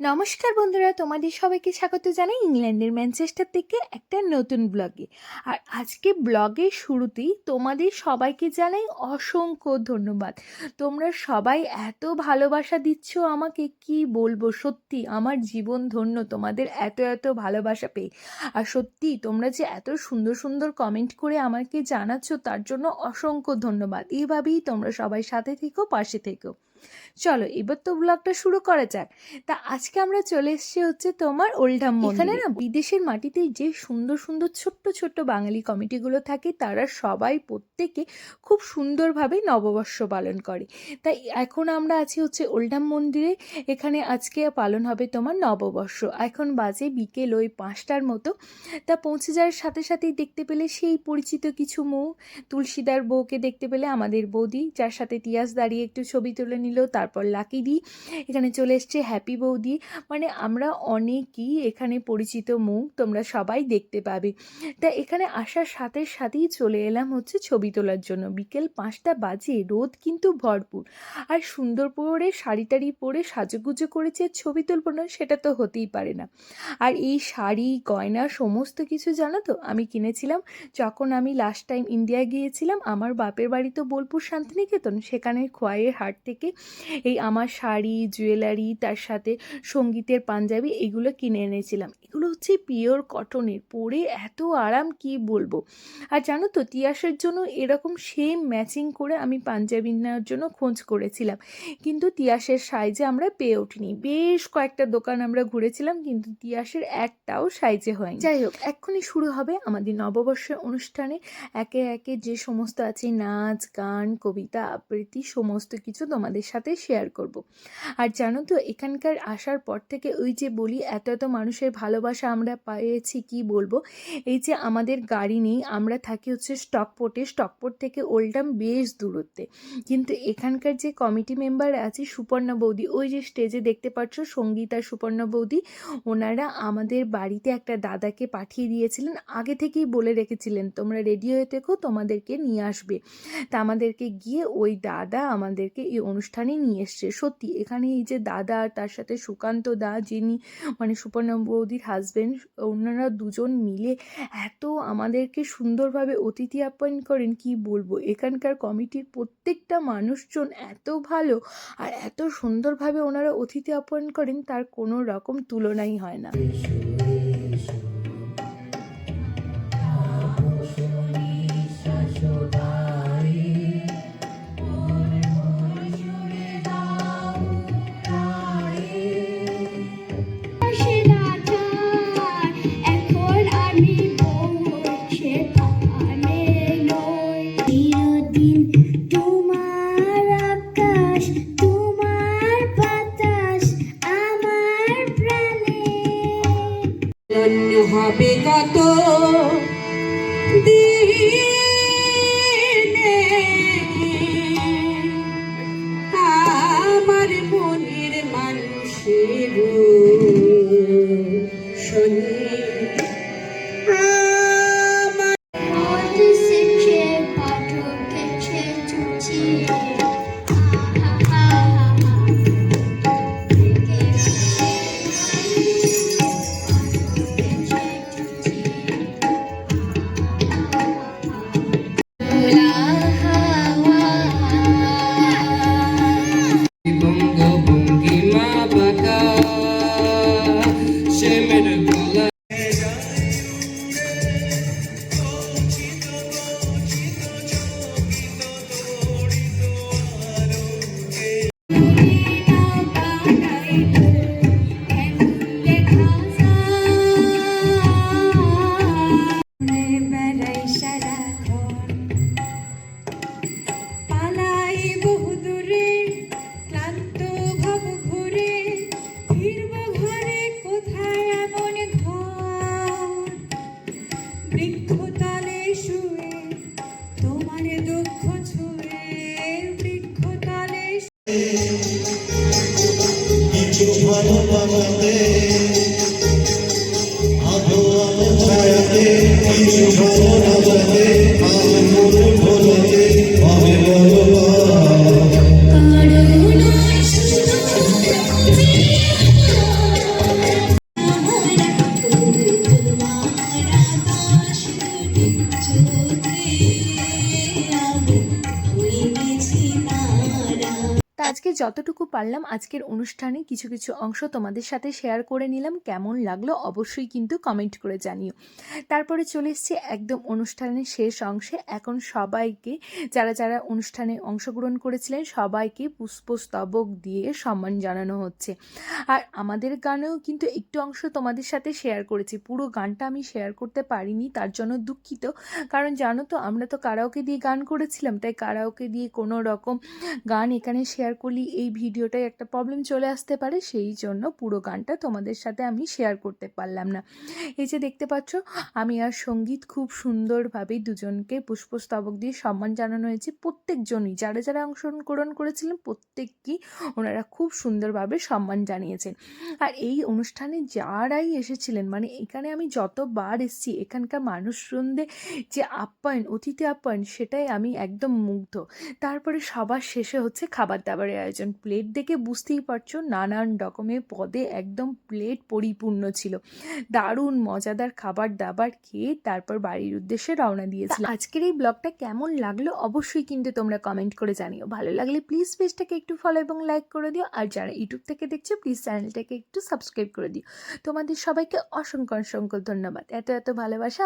নমস্কার বন্ধুরা, তোমাদের সবাইকে স্বাগত জানাই ইংল্যান্ডের ম্যানচেস্টার থেকে একটা নতুন ব্লগে। আর আজকে ব্লগের শুরুতেই তোমাদের সবাইকে জানাই অসংখ্য ধন্যবাদ। তোমরা সবাই এত ভালোবাসা দিচ্ছ আমাকে, কি বলব? সত্যি, আমার জীবন ধন্য তোমাদের এত এত ভালোবাসা পেয়ে। আর সত্যি, তোমরা যে এত সুন্দর সুন্দর কমেন্ট করে আমাকে জানাচ্ছ, তার জন্য অসংখ্য ধন্যবাদ। এইভাবেই তোমরা সবাই সাথে থেকো, পাশে থেকো। চলো, এবার তো ব্লগটা শুরু করা যাক। তা আজকে আমরা চলে এসেছি হচ্ছে তোমার ওল্ডাম এখানে না বিদেশের মাটিতে যে সুন্দর সুন্দর ছোট্ট ছোট্ট বাঙালি কমিটিগুলো থাকে, তারা সবাই প্রত্যেকে খুব সুন্দরভাবে নববর্ষ পালন করে। তাই এখন আমরা আছি হচ্ছে ওল্ডাম মন্দিরে। এখানে আজকে পালন হবে তোমার নববর্ষ। এখন বাজে বিকেল ওই পাঁচটার মতো। তা পৌঁছে যাওয়ার সাথে সাথেই দেখতে পেলে সেই পরিচিত কিছু মুখ তুলসীদার বউকে দেখতে পেলে আমাদের বৌদি, যার সাথে তিয়াস দাঁড়িয়ে একটু ছবি তুলে নিল, তারপর লাকি দি। এখানে চলে এসছে হ্যাপি বৌদি। মানে আমরা অনেকই এখানে পরিচিত মুখ তোমরা সবাই দেখতে পাবে। তা এখানে আসার সাথে সাথেই চলে এলাম হচ্ছে ছবি তোলার জন্য। বিকেল পাঁচটা বাজে, রোদ কিন্তু ভরপুর। আর সুন্দর পরে শাড়ি টাড়ি পরে সাজুগুজু করেছে ছবি তুলব না, সেটা তো হতেই পারে না। আর এই শাড়ি, গয়না, সমস্ত কিছু জানো তো? আমি কিনেছিলাম যখন আমি লাস্ট টাইম ইন্ডিয়া গিয়েছিলাম। আমার বাপের বাড়ি তো বোলপুর শান্তিনিকেতন। সেখানে খোয়াইয়ের হাট থেকে এই আমার শাড়ি জুয়েলারি তার সাথে সঙ্গীতের পাঞ্জাবি এগুলো কিনে এনেছিলাম। এগুলো হচ্ছে পিওর কটনের পরে এত আরাম কি বলব? আর জানো তো, তিয়াসের জন্য এরকম সেম ম্যাচিং করে আমি পাঞ্জাবি নেওয়ার জন্য খোঁজ করেছিলাম। কিন্তু তিয়াসের সাইজে আমরা পেয়ে ওঠিনি বেশ কয়েকটা দোকান আমরা ঘুরেছিলাম, কিন্তু তিয়াসের একটাও সাইজে হয়নি। যাই হোক, এক্ষুনি শুরু হবে আমাদের নববর্ষের অনুষ্ঠানে। একে একে যে সমস্ত আছে, নাচ, গান, কবিতা, আবৃত্তি, সমস্ত কিছু তোমাদের সাথে শেয়ার করব। আর জানো তো, এখানকার আসার পর থেকে ওই যে বলি, এত এত মানুষের ভালোবাসা আমরা পেয়েছি, কি বলব? এই যে আমাদের গাড়ি নেই, আমরা থাকি হচ্ছে স্টকপোর্টে স্টকপোর্ট থেকে ওল্ডাম বেশ দূরত্বে। কিন্তু এখানকার যে কমিটি মেম্বার আছে, সুপর্ণা বৌদি, ওই যে স্টেজে দেখতে পাচ্ছ, সংগীত সুপর্ণা বৌদি, ওনারা আমাদের বাড়িতে একটা দাদাকে পাঠিয়ে দিয়েছিলেন, আগে থেকেই বলে রেখেছিলেন, তোমরা রেডি হয়ে তোমাদেরকে নিয়ে আসবে। তা আমাদেরকে গিয়ে ওই দাদা আমাদেরকে এই অনুষ্ঠানে নিয়ে এসছে। সত্যি, এখানে এই যে দাদা আর তার সাথে সুকান্ত দা, যিনি মানে সুপর্ণা বৌদির হাজবেন্ড ওনারা দুজন মিলে এত আমাদেরকে সুন্দরভাবে অতিথি আপ্যায়ন করেন, কি বলব? এখানকার কমিটির প্রত্যেকটা মানুষজন এত ভালো আর এত সুন্দরভাবে ওনারা অতিথি আপ্যায়ন করেন, তার কোনো রকম তুলনাই হয় না। ধন্য হবে কত আমার মনের মানুষের কিছু আধো আলো ছায়াতে কিছু ভালো যতটুকু পারলাম আজকের অনুষ্ঠানে কিছু কিছু অংশ তোমাদের সাথে শেয়ার করে নিলাম। কেমন লাগল অবশ্যই কিন্তু কমেন্ট করে জানিও। তারপরে চলে এসেছি একদম অনুষ্ঠানের শেষ অংশে। এখন সবাইকে, যারা যারা অনুষ্ঠানে অংশগ্রহণ করেছিলেন, সবাইকে পুষ্পস্তবক দিয়ে সম্মান জানানো হচ্ছে। আর আমাদের গানেও কিন্তু একটু অংশ তোমাদের সাথে শেয়ার করেছি। পুরো গানটা আমি শেয়ার করতে পারিনি, তার জন্য দুঃখিত। কারণ জানো তো, আমরা তো কারাওকে দিয়ে গান করেছিলাম, তাই কারাওকে দিয়ে কোনো রকম গান এখানে শেয়ার করলে এই ভিডিওটায় একটা প্রবলেম চলে আসতে পারে, সেই জন্য পুরো গানটা তোমাদের সাথে আমি শেয়ার করতে পারলাম না। এই যে দেখতে পাচ্ছ, আমি আর সংগীত খুব সুন্দরভাবে দুজনকে পুষ্পস্তবক দিয়ে সম্মান জানানো হয়েছে। প্রত্যেকজনই, যারা যারা অংশগ্রহণ করেছিলেন প্রত্যেককেই ওনারা খুব সুন্দরভাবে সম্মান জানিয়েছেন। আর এই অনুষ্ঠানে যারাই এসেছিলেন মানে এখানে আমি যতবার এসেছি, এখানকার মানুষজনদের যে আপ্যায়ন, অতিথি আপ্যায়ন, সেটাই আমি একদম মুগ্ধ। তারপরে সবার শেষে হচ্ছে খাবার দাবারের আয়োজন প্লেট দেখে বুঝতেই পারছ নানান রকমের পদে একদম প্লেট পরিপূর্ণ ছিল। দারুণ মজাদার খাবার দাবার খেয়ে তারপর বাড়ির উদ্দেশ্যে রওনা দিয়েছিলাম আজকের এই ব্লগটা কেমন লাগল অবশ্যই কিন্তু তোমরা কমেন্ট করে জানিও। ভালো লাগলে প্লিজ পেজটাকে একটু ফলো এবং লাইক করে দিও। আর যারা ইউটিউব থেকে দেখছ প্লিজ চ্যানেলটাকে একটু সাবস্ক্রাইব করে দিও। তোমাদের সবাইকে অসংখ্য অসংখ্য ধন্যবাদ। এত এত ভালোবাসা।